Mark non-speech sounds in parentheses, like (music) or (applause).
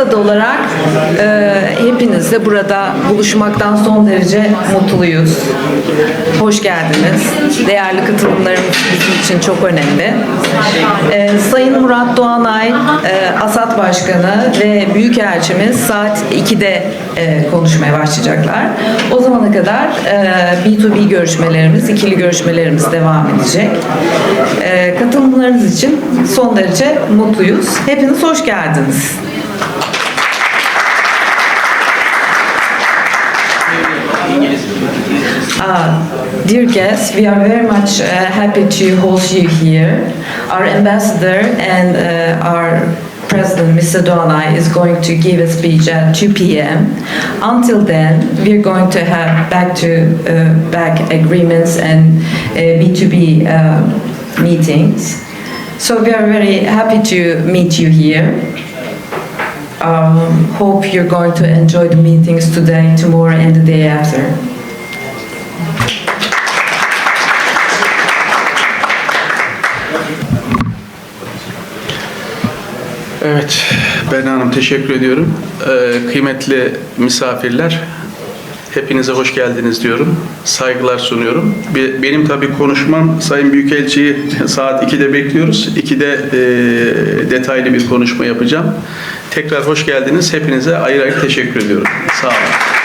Maksat olarak e, hepinizle burada buluşmaktan son derece mutluyuz. Hoş geldiniz. Değerli katılımlarımız bizim için çok önemli. E, Sayın Murat Doğanay, e, ASAD Başkanı ve Büyükelçimiz saat 2'de e, konuşmaya başlayacaklar. O zamana kadar e, B2B görüşmelerimiz, ikili görüşmelerimiz devam edecek. E, katılımlarınız için son derece mutluyuz. Hepiniz hoş geldiniz. Uh, dear guests, we are very much uh, happy to host you here. Our ambassador and uh, our President, Mr. Donai, is going to give a speech at 2 p.m. Until then, we're going to have back to uh, back agreements and uh, B2B uh, meetings. So we are very happy to meet you here. Um, hope you're going to enjoy the meetings today, tomorrow, and the day after. Evet, Berna Hanım teşekkür ediyorum. Ee, kıymetli misafirler, hepinize hoş geldiniz diyorum. Saygılar sunuyorum. Be- Benim tabii konuşmam Sayın Büyükelçi'yi (laughs) saat 2'de bekliyoruz. 2'de e, detaylı bir konuşma yapacağım. Tekrar hoş geldiniz. Hepinize ayrı ayrı teşekkür ediyorum. Sağ olun.